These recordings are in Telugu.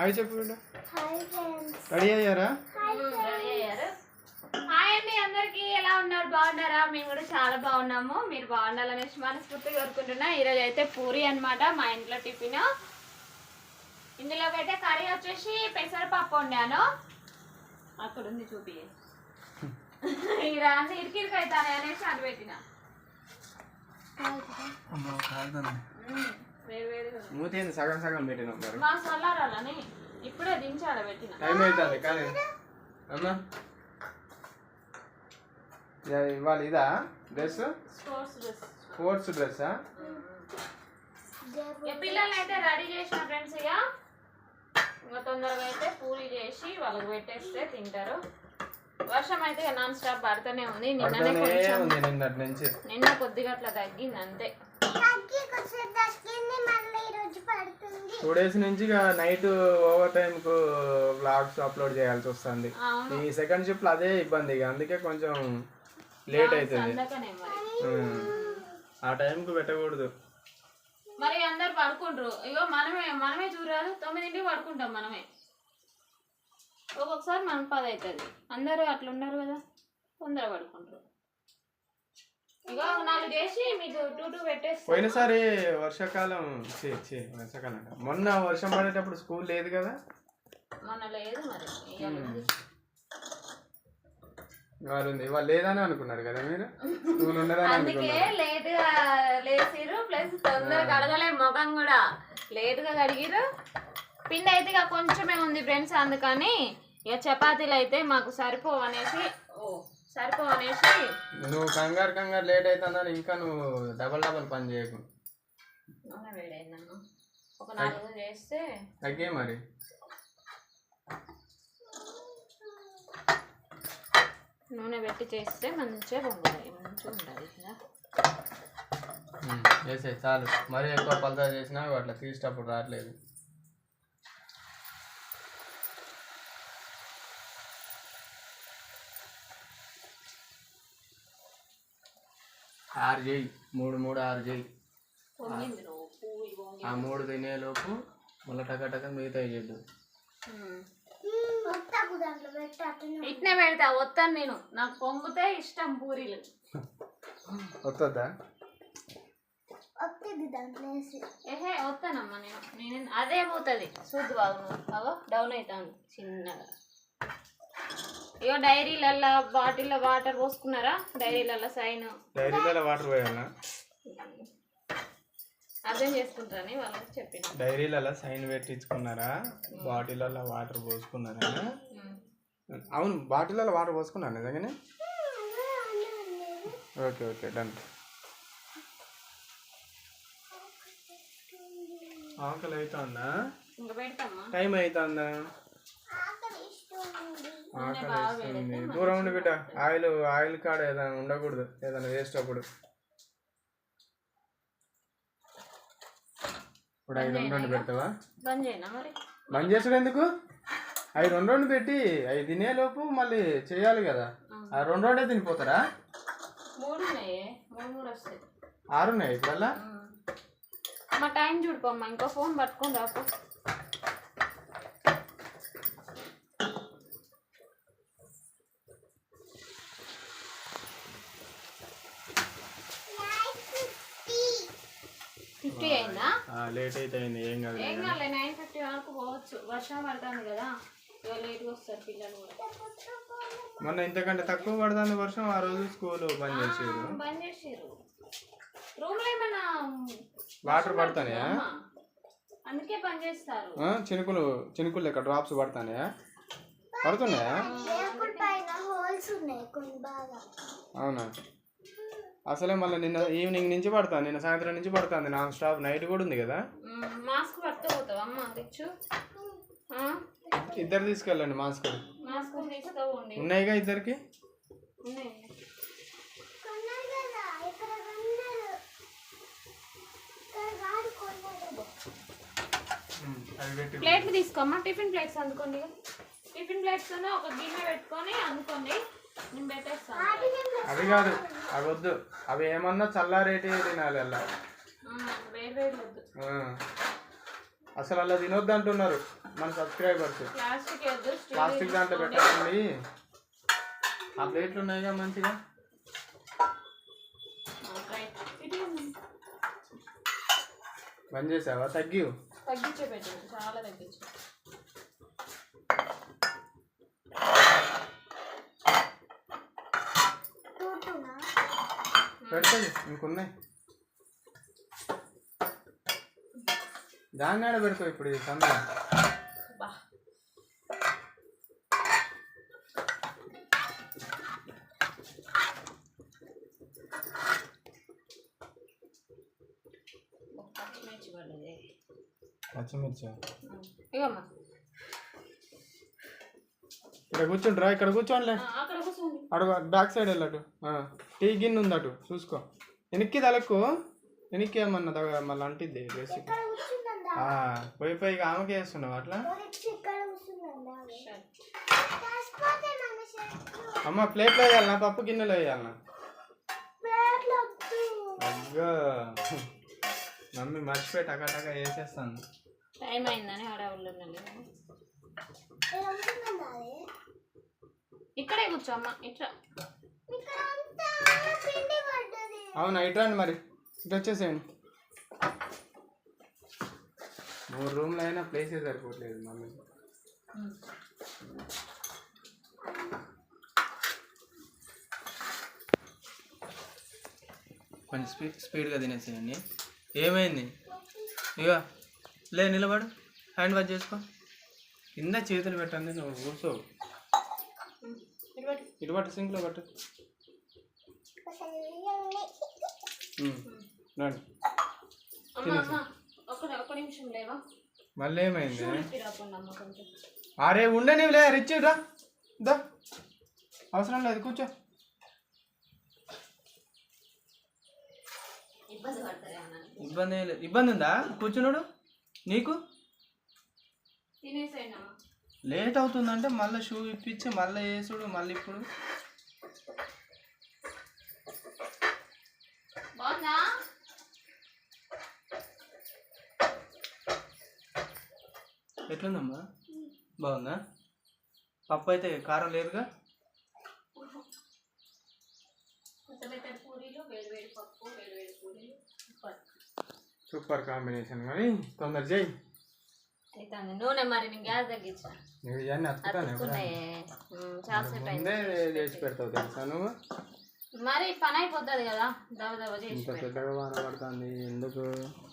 హాయ్ చెప్పు బిడ్డ రెడీ అయ్యారా? హాయ్ అండి అందరికి ఎలా ఉన్నారు? బాగున్నారా? మేము కూడా చాలా బాగున్నాము. మీరు బాగుండాలనేసి మనస్ఫూర్తిగా కోరుకుంటున్నా. ఈరోజు అయితే పూరి అన్నమాట మా ఇంట్లో టిఫిన్. ఇందులోకి అయితే కర్రీ వచ్చేసి పెసరపప్పు వండాను. అక్కడ ఉంది చూపి. ఇక్కడ అన్ని ఇరికిరికి అవుతాయి అనేసి అది పెట్టిన. మూతేంది? సగం సగం పెట్టినాం మరి. మా సల్లారాలని ఇప్పుడే దించి ఆడ పెట్టిన. టైం అవుతుంది కానీ. అమ్మా. ఇదా- ఇవాళ ఇదా డ్రెస్? Sports dress. స్పోర్ట్స్ డ్రెస్సా? ఇక పిల్లల్ని అయితే రెడీ చేసిన ఫ్రెండ్స్ ఇక ఇంకా తొందరగా అయితే పూరి చేసి వాళ్ళకి పెట్టేస్తే తింటారు. వర్షం అయితే నాన్ స్టాప్ పడుతూనే ఉంది. నిన్ననే పడుతూనే కొంచెం ఉంది నిన్నటి నుంచి. నిన్న కొద్దిగా అట్లా తగ్గింది అంతే. టూ డేస్ నుంచి ఇక నైట్ ఓవర్ టైం కు వ్లాగ్స్ అప్లోడ్ చేయాల్సి వస్తుంది. ఈ సెకండ్ షిఫ్ట్లో అదే ఇబ్బంది ఇక. అందుకే కొంచెం లేట్ అవుతుంది అందుకనే మరి. ఉమ్. ఆ టైంకు పెట్టకూడదు. మరి అందరు పడుకుంటారు ఇగో మనమే మనమే చూడరాదు తొమ్మిదింటికి పడుకుంటాం మనమే. ఒక్కొక్కసారి మనం పది అవుతుంది. అందరూ అట్లా ఉన్నారు కదా. తొందర పడుకుంటారు. ఇగో నాలుగు చేసి మీకు టూ టూ పెట్టేసి పోయినసారి వర్షాకాలం వర్షాకాలం అంట. మొన్న వర్షం పడేటప్పుడు స్కూల్ లేదు కదా? మొన్న లేదు మరి. ఇవాళ ఉంది. ఇవాళ ఉంది. ఇవాళ లేదని అనుకున్నారు కదా మీరు? స్కూల్ ఉండదని అందుకే అనుకున్నారు. లేట్గా ప్లస్ తొందరగా కడగలే ముఖం కూడా. లేట్గా కడిగిరు పిండి అయితే ఇక కొంచెమే ఉంది ఫ్రెండ్స్ అందుకని ఇక చపాతీలు అయితే మాకు సరిపోవు అనేసి సరిపోవు అనేసి నువ్వు కంగారు కంగారు లేట్ అవుతుందని ఇంకా నువ్వు డబల్ డబల్ పని చేయకు. ఒక నాలుగు చేస్తే. తగ్గే మరి. నూనె పెట్టి చేస్తే మంచిగా పొంగుతాయి మంచిగా ఉంటుంది చేసే చాలు. మరీ ఎక్కువ పలతా చేసినా అట్లా తీసేటప్పుడు రావట్లేదు. ఆరు చేయి. మూడు మూడు ఆరు చేయి. ఆ మూడు తినేలోపు మళ్ళీ టక టక మిగతా చేద్దు. ఇట్నే పెడతా వస్తాను నేను. నాకు పొంగితే ఇష్టం పూరీలు. వస్తుందా వస్తుంది దాంట్లో ఏహే వస్తానమ్మా నేను. నేను అదే పోతుంది. సూద్ బాగు అవో డౌన్ అవుతాను చిన్నగా. ఇగో డైరీలల్లో బాటిల్లో వాటర్ పోసుకున్నారా? డైరీలల్లో సైన్. డైరీలలో వాటర్ పోయాలా? అర్థం చేసుకుంటారని వాళ్ళకి చెప్పిన. డైరీలలో సైన్ పెట్టించుకున్నారా? బాటిలలో వాటర్ పోసుకున్నారా? అవును బాటిలలో వాటర్ పోసుకున్నాను నిజంగానే? Okay okay done. ఆకలి అవుతుందా టైం అవుతుందా ఉంది ఆకలి వేస్తుంది దూరం ఉండి బిడ్డ. ఆయిల్ ఆయిల్ కాడ ఏదైనా ఉండకూడదు. ఏదైనా వేస్ట్ అప్పుడు. ఇప్పుడు ఐదు రెండు రెండు పెడతావా? బంద్ చేసుడు ఎందుకు? అవి రెండు రెండు పెట్టి అవి తినేలోపు మళ్ళీ చేయాలి కదా. ఆ. రెండు రెండే తినిపోతారా? మూడు ఉన్నాయి. మూడు మూడు వస్తాయి. ఆరు ఉన్నాయి ఇప్పుడల్లా? మా టైం చూడుకోమ్మా ఇంకో ఫోన్ పట్టుకొని రాపో ఫిఫ్టీ అయిందా లేట్ అయితే అయింది ఏం కాదు ఏం కాలే నైన్ ఫిఫ్టీ వరకు పోవచ్చు. వర్షం పడుతుంది కదా లేట్గా వస్తారు పిల్లలు కూడా. మొన్న ఇంతకంటే తక్కువ పడుతుంది వర్షం ఆ రోజు స్కూల్ బంద్ చేసేది బంద్ చేసారు రూమ్లో ఏమన్నా వాటర్ పడతాయా అమ్మా, అందుకే బంద్ చేస్తారు. ఆ, చినుకులు చినుకులు లెక్క డ్రాప్స్ పడతాయా పడుతున్నాయా? ఎప్పుడు పైన హోల్స్ ఉన్నాయి కొన్ని బాగా. అవునా? అసలే మళ్ళీ నిన్న ఈవినింగ్ నుంచి పడతాను నిన్న సాయంత్రం నుంచి పడుతుంది నాన్ స్టాప్ నైట్ కూడా ఉంది కదా? మాస్క్ పట్టుకోపోతావు అమ్మ తెచ్చు. ఆ? ఇద్దరు తీసుకెళ్ళండి మాస్క్ ఉన్నాయిగా ఇద్దరికి? ప్లేట్లు తీసుకోమ్మా టిఫిన్ ప్లేట్స్ అందుకోండి. టిఫిన్ ప్లేట్స్ ఒక గిన్నె పెట్టుకొని అందుకోండి. నేను పెట్టేస్తాను. అవి కాదు అవి వద్దు అవి ఏమన్నా చల్లారేటి తినాలి అలా. అసలు అలా తినొద్దు అంటున్నారు మన సబ్స్క్రైబర్స్. ప్లాస్టిక్ దాంట్లో పెట్టకండి ఆ ప్లేట్లు ఉన్నాయిగా మంచిగా? బంద్ చేసావా? తగ్గి తగ్గించే పెట్టు చాలా తగ్గించు. పెడతాయి ఇంకున్నాయి. దాన్ని ఆడ పెడతావు ఇప్పుడు ఈ సందులో బా. పచ్చిమిర్చి. ఇక్కడ కూర్చుంటారా ఇక్కడ కూర్చోండిలే అక్కడ కూర్చోండి. అడుగు బ్యాక్ సైడ్ వెళ్ళటు టీ గిన్నె ఉంది అటు చూసుకో. వెనక్కి తలకు వెనక్కి ఏమన్నా తగ మళ్ళీ అంటిద్ది ఇక్కడ కూర్చుందా పోయి పోయి ఆమెకి వేస్తున్నావు అట్లా? అమ్మ ప్లేట్లో వేయాలనా పప్పు గిన్నెలో వేయాలనా అగ్గో మమ్మీ మర్చిపోయి టకా టకా వేసేస్తాను టైం అయిందని హడావుల్లో ఇక్కడే కూర్చో అమ్మ ఇట్లా ఇక్కడ అంతా పిండి పడ్డది అవునా ఇటు రండి మరి. ఇటు వచ్చేసేయండి. మూడు రూమ్లో అయినా ప్లేసే సరిపోవట్లేదు మమ్మీ. కొంచెం స్పీడ్ స్పీడ్గా తినేసేయండి. ఏమైంది? ఇక లే నిలబడు. హ్యాండ్ వాష్ చేసుకో. కింద చేతులు పెట్టండి నువ్వు కూర్చో. ఇటువైపు. ఇటు పట్టు సింక్లో పట్టు అసలు ఇయ్యండి. ఉమ్, రండి అమ్మ అమ్మ ఒక్క ఒక్క నిమిషం లేవా మళ్ళీ ఏమైంది అరే ఉండనివిలే రిచ్ రా. దా. అవసరం లేదు కూర్చో. ఇబ్బంది లేదు. ఇబ్బంది ఉందా? కూర్చున్నాడు. నీకు? లేట్ అవుతుందంటే మళ్ళీ షూ ఇప్పించి మళ్ళీ వేసుడు మళ్ళీ ఇప్పుడు బాగుందా ఎట్లుందమ్మా? బాగుందా? పప్పు అయితే కారం లేదుగా? సూపర్. కాంబినేషన్ కానీ తొందర చేయి. నూనె మరి నేను గ్యాస్ నువ్వు ఇవన్నీ అతుకుతాను అతుక్కున్నాయి ఉమ్, చాలా సేపు ముందే అయింది. చేసి పెడతావు తెలుసా నువ్వు? మరి పని అయిపోతుంది కదా దవ దవ చేసి ఇంత పెడతా. పెద్దగా వాన పడుతుంది ఎందుకు వర్షం ఎందుకు అంటావా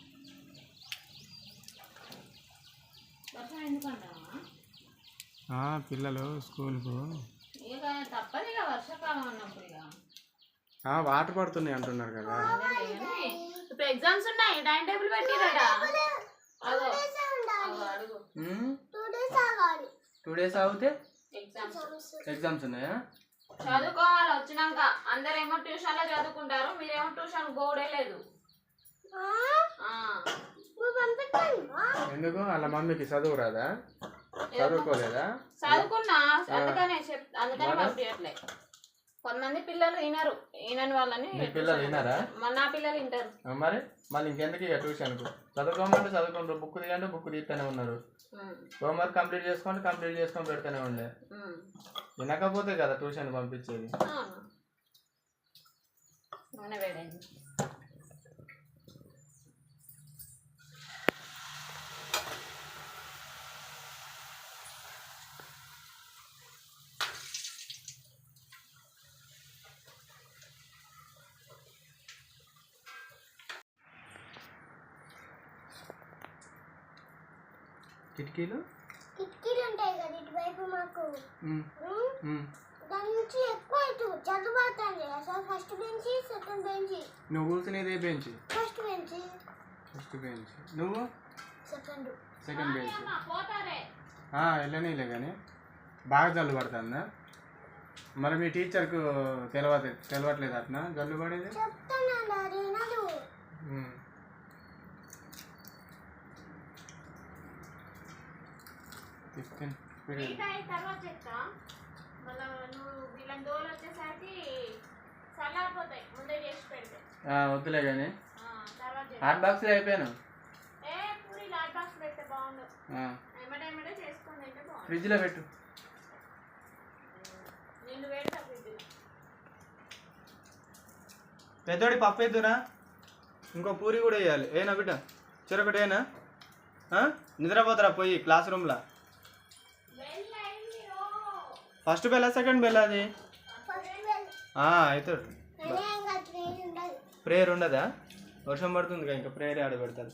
ఆ, పిల్లలు స్కూల్కు. వాటర్ పడుతున్నాయి అంటున్నారు కదా. ఇప్పుడు ఎగ్జామ్స్ ఉన్నాయి టైం టేబుల్ పెట్టిరట. టూ డేస్ ఆగితే ఎగ్జామ్స్ ఉన్నాయా? చదువుకోవాలి వచ్చినాక. అందరేమో ట్యూషన్లో చదువుకుంటారు మీరేమో ట్యూషన్ గోడే లేదు ఆ? ఆ. నువ్వు పంపించాను ఎందుకు? వాళ్ళ మమ్మీకి చదువు రాదా చదువుకోలేదా? చదువుకున్నా. అందుకనే చెప్ అందుకనే పంపించట్లే కొంతమంది పిల్లలు వినరు. వినని వాళ్ళని పిల్లలు వినారా? మన నా పిల్లలు వింటారు. మరి? మళ్ళీ ఇంకెందుకు ఇక ట్యూషన్కు? చదువుకోమంటే చదువుకుంటారు. బుక్ తీయంటే బుక్ తీస్తూనే ఉన్నారు. హోంవర్క్ కంప్లీట్ చేసుకోండి కంప్లీట్ చేసుకొని పెడుతూనే ఉండే. వినకపోతే కదా ట్యూషన్ పంపించేది. కిటికీలు? కిటికీలు ఉంటాయి కదా ఇటువైపు మాకు. దాని నుంచి ఎక్కువ ఇటు చదువుతాను అసలు ఫస్ట్ బెంచి సెకండ్ బెంచి నువ్వు కూర్చునేది ఏ బెంచ్ ఫస్ట్ బెంచి ఫస్ట్ బెంచ్ నువ్వు? సెకండ్ సెకండ్ బెంచ్ వెళ్ళనీలే కానీ బాగా జల్లు పడుతుందా? మరి మీ టీచర్కు తెలవదు తెలవట్లేదు అట్నా? జల్లు పడేది? చెప్తాను ఫిఫ్టీన్ మిగతా ఈ తర్వాత చెప్తా. మళ్ళా నువ్వు వీళ్ళని దోలు వచ్చేసరికి చల్లారిపోతాయి ముందే చేసి పెడితే. వద్దులే కానీ. హాట్ అయిపోయాను. బాక్స్ తింటే బాగుండు. ఫ్రిడ్జ్లో పెట్టు. పెద్దోడి పప్పు ఎద్దురా ఇంకో పూరి కూడా వేయాలి. ఏనా బిడ్డ? చెరొకటి ఏనా? ఆ? నిద్రపోతారా పోయి క్లాస్ రూమ్లో? ఫస్ట్ బెల్ల సెకండ్ బెల్ల అది? ఫస్ట్ బెల్ ఆ, అవుతాడు. ప్రేయర్ ఉండదా? వర్షం పడుతుంది ఇంకా ప్రేయర్ ఆడ పెడతారు.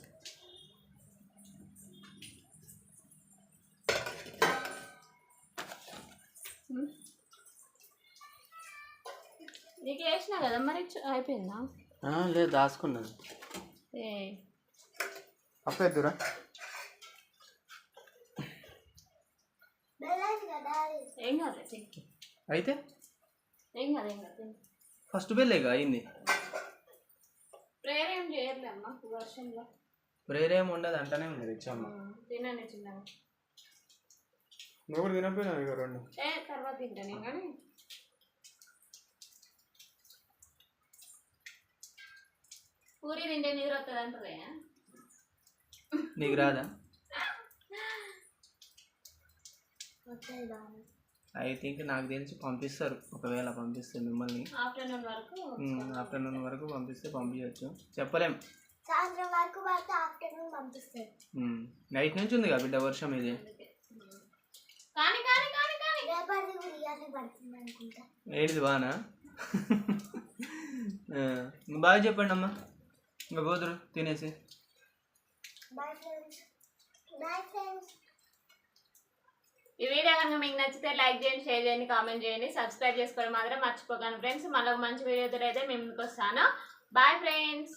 నీకు వేసినా కదా మరి? అయిపోయిందా? లేదు దాచుకున్నది ఏ. పప్పు ఎద్దురా బెల్లది కదా అది. ఏం కాదు. అయితే? ఏం కాదు ఏం కాదు. ఫస్ట్ బెల్లేగా అయింది. ప్రేయర్ ఏం చేయర్లే అమ్మ ఈ వర్షంలో. ప్రేయర్ ఉండదు అంటనే ఇచ్చమ్మ తినండి చిన్నగా. నువ్వు కూడా ఇక రెండు? ఏ తర్వాత తింటాను కానీ. పూరి తింటే నిద్ర వస్తుంది అంటారే నీకు రాదా వస్తుంది బాగా ఐ థింక్ నాకు తెలిసి పంపిస్తారు. ఒకవేళ పంపిస్తే మిమ్మల్ని. ఆఫ్టర్నూన్ వరకు ఆఫ్టర్నూన్ వరకు పంపిస్తే పంపించవచ్చు చెప్పలేం. సాయంత్రం వరకు ఆఫ్టర్నూన్ పంపిస్తారు నైట్ నుంచి ఉంది బిడ్డ వర్షం ఇది. కానీ కానీ కానీ కానీ. రేపటి కూడా ఇయ్యాలి పడుతుంది అనుకుంటా. ఏంటిది బానా బాగా చెప్పండి అమ్మా. ఇంకా పోదురు తినేసి. బాయ్ ఫ్రెండ్స్ బాయ్ ఫ్రెండ్స్ ఈ వీడియో కనుక మీకు నచ్చితే లైక్ చేయండి షేర్ చేయండి కామెంట్ చేయండి. సబ్స్క్రైబ్ చేసుకోవడం మాత్రం మర్చిపోకండి. ఫ్రెండ్స్ మళ్ళీ ఒక మంచి వీడియోతో అయితే మేము వస్తాను. Bye friends